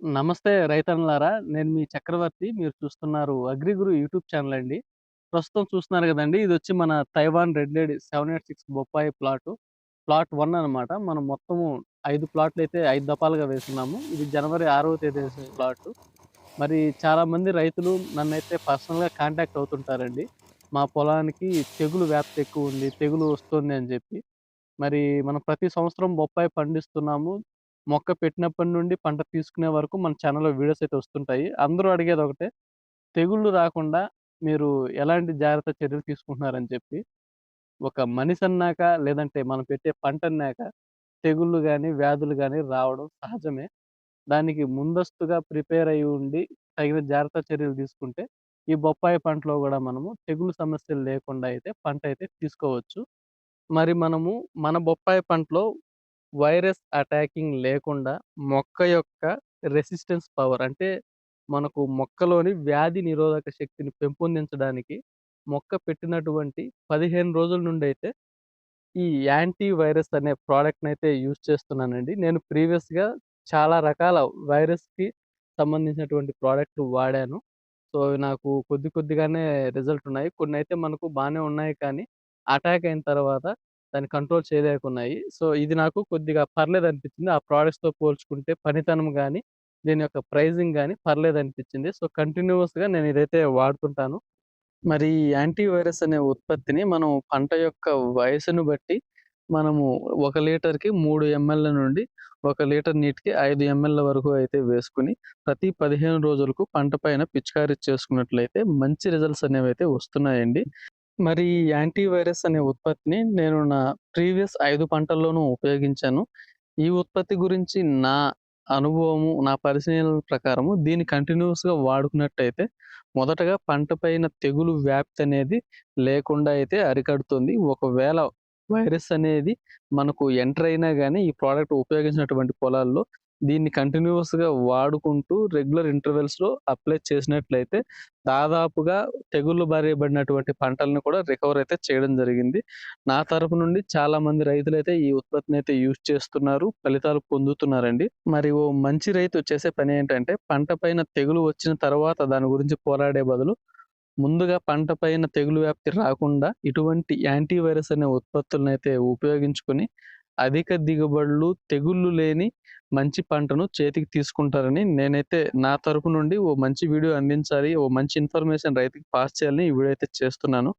నమస్తే రైతన్నలారా! నేను మీ చక్రవర్తి. మీరు చూస్తున్నారు అగ్రిగురు యూట్యూబ్ ఛానల్ అండి. ప్రస్తుతం చూస్తున్నారు గదండీ! ఇదొచ్చి మన తైవాన్ రెడ్ లేడీ 786 బొప్పాయి ప్లాటు. ప్లాట్ 1 అనమాట. మనం మొత్తము 5 ప్లాట్‌లయితే 5 దఫాలుగా వేసున్నాము. ఇది జనవరి 6వ తేదీ వేసిన ప్లాటు. మరి చాలామంది రైతులు నన్నైతే పర్సనల్‌గా కాంటాక్ట్ అవుతుంటారండి. మా పొలానికి తెగులు వ్యాప్తి ఎక్కువుంది. తెగులు వస్తుంది అని జెప్పి. మరి మనం ప్రతి సంవత్సరం బొప్పాయి పండిస్తున్నాము. మొక్క పెట్టినప్పటి నుండి పంట తీసుకునే వరకు మన ఛానల్‌లో వీడియోస్ అయితే వస్తుంటాయి. అందరూ అడిగేది ఒకటే తెగుళ్ళు రాకుండా మీరు ఎలాంటి జాగ్రత్త చర్యలు తీసుకుంటున్నారని చెప్పి. ఒక మనిషి అన్నాక లేదంటే మనం పెట్టే పంటన్నాక తెగుళ్ళు కానీ వ్యాధులు కానీ రావడం సహజమే. దానికి ముందస్తుగా ప్రిపేర్ అయ్యి ఉండి తగిన జాగ్రత్త చర్యలు తీసుకుంటే, ఈ బొప్పాయి పంటలో కూడా మనము తెగులు సమస్యలు లేకుండా అయితే పంట అయితే తీసుకోవచ్చు. మరి మనము మన బొప్పాయి పంటలో వైరస్ అటాకింగ్ లేకుండా మొక్క యొక్క రెసిస్టెన్స్ పవర్ అంటే మనకు మొక్కలోని వ్యాధి నిరోధక శక్తిని పెంపొందించడానికి మొక్క పెట్టినటువంటి 15 రోజుల నుండి అయితే ఈ యాంటీ వైరస్ అనే ప్రోడక్ట్ని అయితే యూజ్ చేస్తున్నానండి. నేను ప్రీవియస్‌గా చాలా రకాల వైరస్‌కి సంబంధించినటువంటి ప్రోడక్ట్‌లు వాడాను. సో, అవి నాకు కొద్ది కొద్దిగానే రిజల్ట్ ఉన్నాయి. కొన్ని అయితే మనకు బాగానే ఉన్నాయి కానీ, అటాక్ అయిన తర్వాత దాన్ని కంట్రోల్ చేయలేకున్నాయి. సో, ఇది నాకు కొద్దిగా పర్లేదు అనిపించింది ఆ ప్రోడక్ట్స్‌తో పోల్చుకుంటే పనితనం కానీ దీని యొక్క ప్రైజింగ్ కానీ పర్లేదు అనిపించింది సో, కంటిన్యూస్గా నేను ఇదైతే వాడుతుంటాను. మరి ఈ యాంటీ వైరస్ అనే ఉత్పత్తిని మనం పంట యొక్క వయసును బట్టి మనము ఒక లీటర్‌కి మూడు ఎంఎల్ నుండి ఒక లీటర్ నీటికి ఐదు ఎంఎల్ వరకు అయితే వేసుకుని ప్రతి 15 రోజులకు పంట పైన పిచికారీ చేసుకున్నట్లయితే మంచి రిజల్ట్స్ అనేవి అయితే వస్తున్నాయండి. మరి ఈ యాంటీ వైరస్ అనే ఉత్పత్తిని నేను నా ప్రీవియస్ ఐదు పంటల్లోనూ ఉపయోగించాను. ఈ ఉత్పత్తి గురించి నా అనుభవము, నా పరిశీలనల ప్రకారము దీన్ని కంటిన్యూయస్‌గా వాడుకున్నట్టయితే మొదటగా పంట పైన తెగులు వ్యాప్తి అనేది లేకుండా అయితే అరికడుతుంది. ఒకవేళ వైరస్ అనేది మనకు ఎంటర్ అయినా గాని ఈ ప్రోడక్ట్ ఉపయోగించినటువంటి పొలాల్లో దీన్ని కంటిన్యూయస్‌గా వాడుకుంటూ రెగ్యులర్ ఇంటర్వెల్స్‌లో అప్లై చేసినట్లయితే దాదాపుగా తెగుళ్ళు బారిన పడినటువంటి పంటలను కూడా రికవర్ అయితే చేయడం జరిగింది. నా తరపు నుండి చాలామంది అయితే ఈ ఉత్పత్తినైతే యూజ్ చేస్తున్నారు. ఫలితాలు పొందుతున్నారండి. మరి ఓ మంచి రైతు చేసే ఏంటంటే పంట పైన తెగులు వచ్చిన తర్వాత దాని గురించి పోరాడే బదులు ముందుగా పంట పైన తెగులు వ్యాప్తి రాకుండా ఇటువంటి యాంటీ వైరస్ అనే అయితే ఉపయోగించుకొని అధిక దిగుబడులు, తెగుళ్ళు లేని మంచి పంటను చేతికి తీసుకుంటారని నేనైతే నా తరపు నుండి ఓ మంచి వీడియో అందించాలి. ఓ మంచి ఇన్ఫర్మేషన్ రైతుకి పాస్ చేయాలని ఈ వీడియో అయితే చేస్తున్నాను.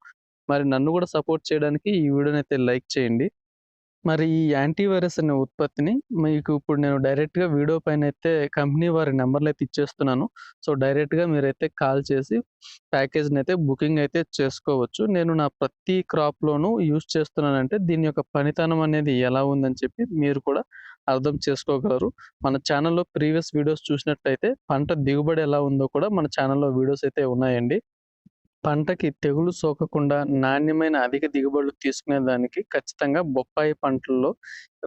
మరి నన్ను కూడా సపోర్ట్ చేయడానికి ఈ వీడియోని అయితే లైక్ చేయండి. మరి ఈ యాంటీ వైరస్ అనే ఉత్పత్తిని మీకు ఇప్పుడు నేను డైరెక్ట్‌గా వీడియో పైన అయితే కంపెనీ వారి నెంబర్లు అయితే ఇచ్చేస్తున్నాను. సో, డైరెక్ట్‌గా మీరైతే కాల్ చేసి ప్యాకేజ్ని అయితే బుకింగ్ అయితే చేసుకోవచ్చు. నేను నా ప్రతి క్రాప్‌లోనూ యూజ్ చేస్తున్నానంటే దీని యొక్క పనితనం అనేది ఎలా ఉందని చెప్పి మీరు కూడా అర్థం చేసుకోగలరు. మన ఛానల్‌లో ప్రీవియస్ వీడియోస్ చూసినట్టయితే పంట దిగుబడి ఎలా ఉందో కూడా మన ఛానల్‌లో వీడియోస్ అయితే ఉన్నాయండి. పంటకి తెగులు సోకకుండా నాణ్యమైన అధిక దిగుబడులు తీసుకునేదానికి ఖచ్చితంగా బొప్పాయి పంటల్లో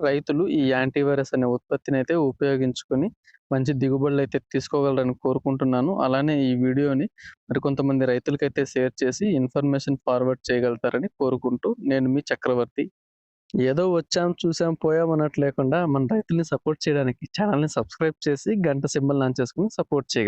రైతులు ఈ యాంటీ వైరస్ అనే అయితే ఉపయోగించుకొని మంచి దిగుబడులు అయితే తీసుకోగలరని కోరుకుంటున్నాను. అలానే ఈ వీడియోని మరికొంతమంది రైతులకైతే షేర్ చేసి ఇన్ఫర్మేషన్ ఫార్వర్డ్ చేయగలుగుతారని కోరుకుంటూ నేను మీ చక్రవర్తి. ఏదో వచ్చాం, చూసాం, పోయాం అన్నట్టు లేకుండా మన రైతుల్ని సపోర్ట్ చేయడానికి ఛానల్‌ని సబ్స్క్రైబ్ చేసి గంట సింబల్ ఆన్ చేసుకొని సపోర్ట్ చేయగలరు.